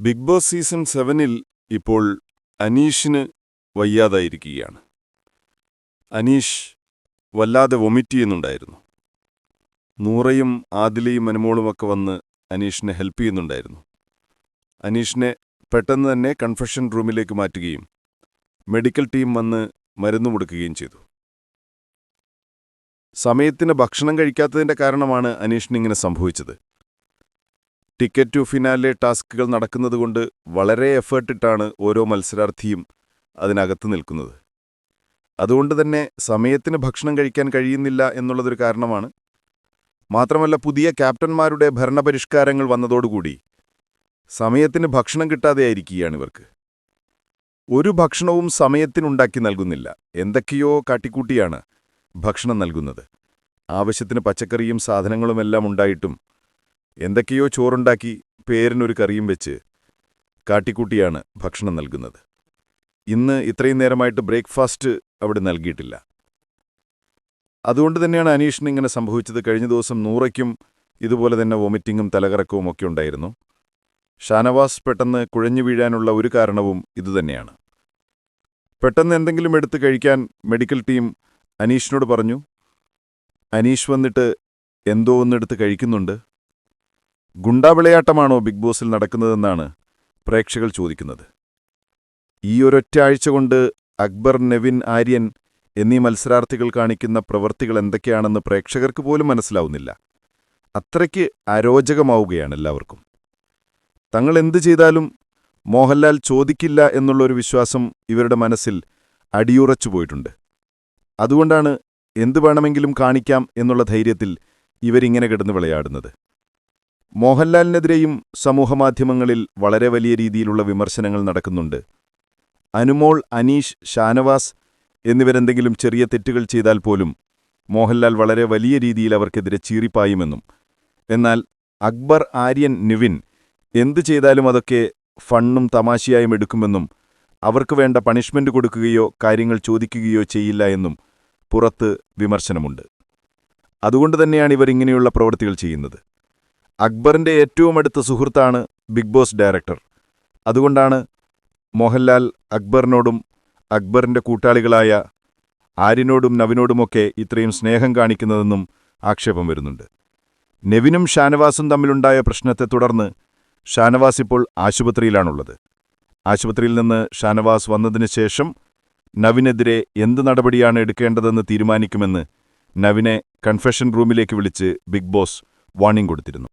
Big boss season സെവനിൽ ഇപ്പോൾ അനീഷിന് വയ്യാതായിരിക്കുകയാണ്. അനീഷ് വല്ലാതെ വൊമിറ്റ് ചെയ്യുന്നുണ്ടായിരുന്നു. നൂറയും ആദിലയും അനുമോളുമൊക്കെ വന്ന് അനീഷിനെ ഹെൽപ്പ് ചെയ്യുന്നുണ്ടായിരുന്നു. അനീഷിനെ പെട്ടെന്ന് തന്നെ കൺഫഷൻ റൂമിലേക്ക് മാറ്റുകയും മെഡിക്കൽ ടീം വന്ന് മരുന്ന് കൊടുക്കുകയും ചെയ്തു. സമയത്തിന് ഭക്ഷണം കഴിക്കാത്തതിന്റെ കാരണമാണ് അനീഷിനിങ്ങനെ സംഭവിച്ചത്. ടിക്കറ്റ് ടു ഫിനാലെ ടാസ്കുകൾ നടക്കുന്നതുകൊണ്ട് വളരെ എഫേർട്ടിട്ടാണ് ഓരോ മത്സരാർത്ഥിയും അതിനകത്ത് നിൽക്കുന്നത്. അതുകൊണ്ട് തന്നെ സമയത്തിന് ഭക്ഷണം കഴിക്കാൻ കഴിയുന്നില്ല എന്നുള്ളതൊരു കാരണമാണ്. മാത്രമല്ല പുതിയ ക്യാപ്റ്റന്മാരുടെ ഭരണപരിഷ്കാരങ്ങൾ വന്നതോടുകൂടി സമയത്തിന് ഭക്ഷണം കിട്ടാതെയായിരിക്കുകയാണ് ഇവർക്ക്. ഒരു ഭക്ഷണവും സമയത്തിനുണ്ടാക്കി നൽകുന്നില്ല. എന്തൊക്കെയോ കാട്ടിക്കൂട്ടിയാണ് ഭക്ഷണം നൽകുന്നത്. ആവശ്യത്തിന് പച്ചക്കറിയും സാധനങ്ങളുമെല്ലാം ഉണ്ടായിട്ടും എന്തൊക്കെയോ ചോറുണ്ടാക്കി പേരിനൊരു കറിയും വെച്ച് കാട്ടിക്കൂട്ടിയാണ് ഭക്ഷണം നൽകുന്നത്. ഇന്ന് ഇത്രയും നേരമായിട്ട് ബ്രേക്ക്ഫാസ്റ്റ് അവിടെ നൽകിയിട്ടില്ല. അതുകൊണ്ട് തന്നെയാണ് അനീഷിന് ഇങ്ങനെ സംഭവിച്ചത്. കഴിഞ്ഞ ദിവസം നൂറയ്ക്കും ഇതുപോലെ തന്നെ വൊമിറ്റിങ്ങും തലകറക്കവും ഒക്കെ ഉണ്ടായിരുന്നു. ഷാനവാസ് പെട്ടെന്ന് കുഴഞ്ഞു വീഴാനുള്ള ഒരു കാരണവും ഇതുതന്നെയാണ്. പെട്ടെന്ന് എന്തെങ്കിലും എടുത്ത് കഴിക്കാൻ മെഡിക്കൽ ടീം അനീഷിനോട് പറഞ്ഞു അനീഷ് വന്നിട്ട് എന്തോ ഒന്നെടുത്ത് കഴിക്കുന്നുണ്ട്. ഗുണ്ടാവിളയാട്ടമാണോ ബിഗ് ബോസിൽ നടക്കുന്നതെന്നാണ് പ്രേക്ഷകർ ചോദിക്കുന്നത്. ഈ ഒരൊറ്റ ആഴ്ച കൊണ്ട് അക്ബർ നെവിൻ ആര്യൻ എന്നീ മത്സരാർത്ഥികൾ കാണിക്കുന്ന പ്രവൃത്തികൾ എന്തൊക്കെയാണെന്ന് പ്രേക്ഷകർക്ക് പോലും മനസ്സിലാവുന്നില്ല. അത്രയ്ക്ക് അരോചകമാവുകയാണ് എല്ലാവർക്കും. തങ്ങൾ എന്തു ചെയ്താലും മോഹൻലാൽ ചോദിക്കില്ല എന്നുള്ളൊരു വിശ്വാസം ഇവരുടെ മനസ്സിൽ അടിയുറച്ചു പോയിട്ടുണ്ട്. അതുകൊണ്ടാണ് എന്തു വേണമെങ്കിലും കാണിക്കാം എന്നുള്ള ധൈര്യത്തിൽ ഇവരിങ്ങനെ കിടന്ന് വിളയാടുന്നത്. മോഹൻലാലിനെതിരെയും സമൂഹമാധ്യമങ്ങളിൽ വളരെ വലിയ രീതിയിലുള്ള വിമർശനങ്ങൾ നടക്കുന്നുണ്ട്. അനുമോൾ അനീഷ് ഷാനവാസ് എന്നിവരെന്തെങ്കിലും ചെറിയ തെറ്റുകൾ ചെയ്താൽ പോലും മോഹൻലാൽ വളരെ വലിയ രീതിയിൽ അവർക്കെതിരെ ചീറിപ്പായുമെന്നും എന്നാൽ അക്ബർ ആര്യൻ നിവിൻ എന്തു ചെയ്താലും അതൊക്കെ ഫണ്ണും തമാശയായും എടുക്കുമെന്നും അവർക്ക് വേണ്ട പണിഷ്മെന്റ് കൊടുക്കുകയോ കാര്യങ്ങൾ ചോദിക്കുകയോ ചെയ്യില്ല എന്നും പുറത്ത് വിമർശനമുണ്ട്. അതുകൊണ്ട് തന്നെയാണ് ഇവർ ഇങ്ങനെയുള്ള പ്രവൃത്തികൾ ചെയ്യുന്നത്. അക്ബറിന്റെ ഏറ്റവും അടുത്ത സുഹൃത്താണ് ബിഗ് ബോസ് ഡയറക്ടർ. അതുകൊണ്ടാണ് മോഹൻലാൽ അക്ബറിനോടും അക്ബറിന്റെ കൂട്ടാളികളായ ആര്യനോടും നവിനോടുമൊക്കെ ഇത്രയും സ്നേഹം കാണിക്കുന്നതെന്നും ആക്ഷേപം വരുന്നുണ്ട്. നെവിനും ഷാനവാസും തമ്മിലുണ്ടായ പ്രശ്നത്തെ തുടർന്ന് ഷാനവാസ് ഇപ്പോൾ ആശുപത്രിയിലാണുള്ളത്. ആശുപത്രിയിൽ നിന്ന് ഷാനവാസ് വന്നതിന് ശേഷം നവിനെതിരെ എന്ത് നടപടിയാണ് എടുക്കേണ്ടതെന്ന് തീരുമാനിക്കുമെന്ന് നവിനെ കൺഫെഷൻ റൂമിലേക്ക് വിളിച്ച് ബിഗ് ബോസ് വാണിംഗ് കൊടുത്തിരുന്നു.